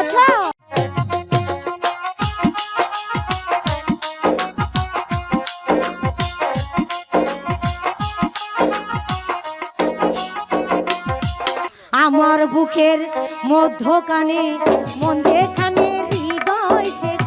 আচ্ছা। আমার বুকের মধ্যখানে মন যেখানে হৃদয় সেখানে।